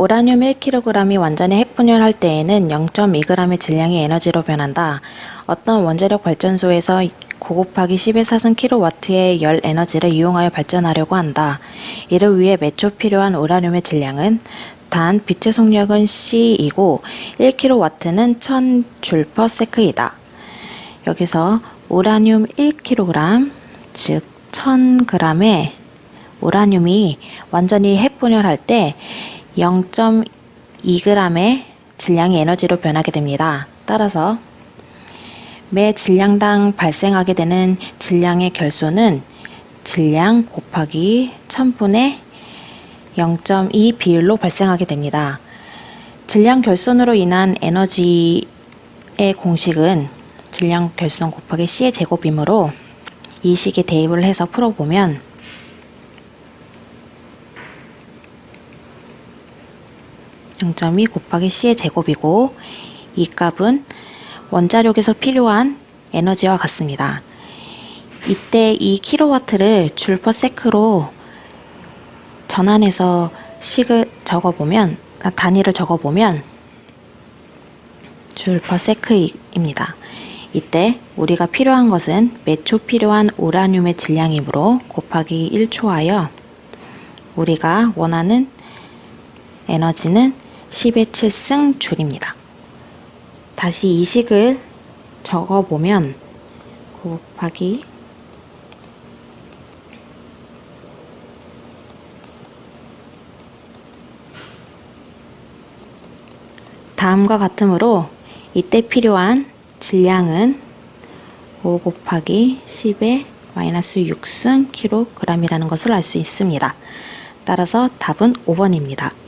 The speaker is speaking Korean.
우라늄 1kg이 완전히 핵분열할 때에는 0.2g의 질량이 에너지로 변한다. 어떤 원자력 발전소에서 9 곱하기 10의 사승 kW의 열 에너지를 이용하여 발전하려고 한다. 이를 위해 매초 필요한 우라늄의 질량은 단 빛의 속력은 C이고 1kW는 1000J/S이다. 여기서 우라늄 1kg, 즉 1000g의 우라늄이 완전히 핵분열할 때 0.2g의 질량의 에너지로 변하게 됩니다. 따라서 매 질량당 발생하게 되는 질량의 결소는 질량 곱하기 1000분의 0.2 비율로 발생하게 됩니다. 질량 결손으로 인한 에너지의 공식은 질량 결손 곱하기 C의 제곱이므로 이 식에 대입을 해서 풀어보면 0.2 곱하기 C의 제곱이고 이 값은 원자력에서 필요한 에너지와 같습니다. 이때 이 킬로와트를 줄 퍼 세크로 전환해서 식을 적어보면 아, 단위를 적어보면 줄 퍼 세크입니다. 이때 우리가 필요한 것은 매초 필요한 우라늄의 질량이므로 곱하기 1초하여 우리가 원하는 에너지는 10의 7승 줄입니다. 다시 이 식을 적어보면 곱하기 다음과 같으므로 이때 필요한 질량은 5 곱하기 10의 마이너스 6승 kg이라는 것을 알 수 있습니다. 따라서 답은 5번입니다.